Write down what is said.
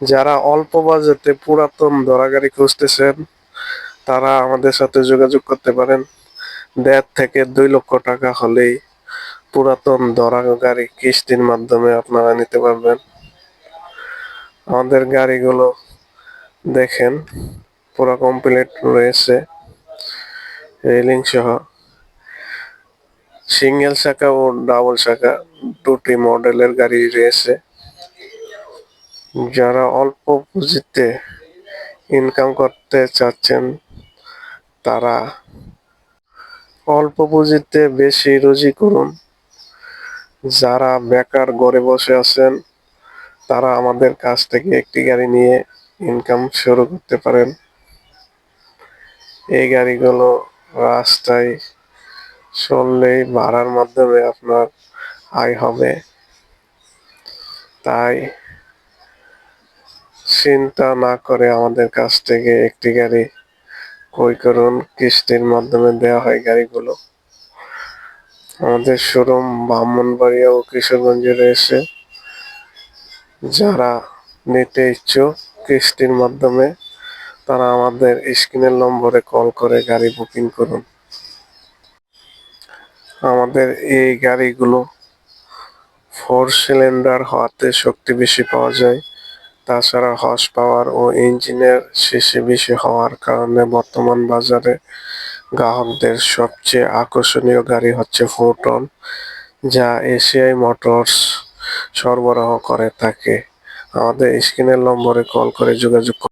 যারা অল্প বাজেটে পুরাতন ধরা গাড়ি খুঁজতেছেন, তারা আমাদের সাথে যোগাযোগ করতে পারেন। দেড় থেকে দুই লক্ষ টাকা হলেই পুরাতন ধরা গাড়ি কিস্তির মাধ্যমে আপনারা নিতে পারবেন। আমাদের গাড়িগুলো দেখেন, পুরো কমপ্লিট রয়েছে রেলিং সহ। সিঙ্গেল শাখা ও ডাবল শাখা, দুটি মডেলের গাড়ি রয়েছে। যারা অল্প পুঁজিতে ইনকাম করতে চাচ্ছেন, তারা অল্প পুঁজিতে বেশি রুজি করুন। যারা বেকার ঘরে বসে আছেন, তারা আমাদের কাছ থেকে একটি গাড়ি নিয়ে ইনকাম শুরু করতে পারেন। এই গাড়িগুলো রাস্তায় চললেই ভাড়ার মাধ্যমে আপনার আয় হবে। তাই চিন্তা না করে আমাদের কাছ থেকে একটি গাড়ি ক্রয় করুন। কিস্তির মাধ্যমে দেওয়া হয় গাড়িগুলো। আমাদের শোরুম ব্রাহ্মণবাড়িয়া ও কিশোরগঞ্জে রয়েছে। যারা নিতে ইচ্ছুক, কিস্তির মাধ্যমে তারা আমাদের স্ক্রিনের নম্বরে কল করে গাড়ি বুকিং করুন। আমাদের এই গাড়িগুলো ফোর সিলিন্ডার হওয়াতে শক্তি বেশি পাওয়া যায়। তাছাড়া হর্স পাওয়ার ও ইঞ্জিনের সিসি বেশি হওয়ার কারণে বর্তমান বাজারে গ্রাহকদের সবচেয়ে আকর্ষণীয় গাড়ি হচ্ছে ফোটন যা এশিয়াই মোটরস সরবরাহ করে থাকে আমাদের স্ক্রিনের নম্বরে কল করে যোগাযোগ।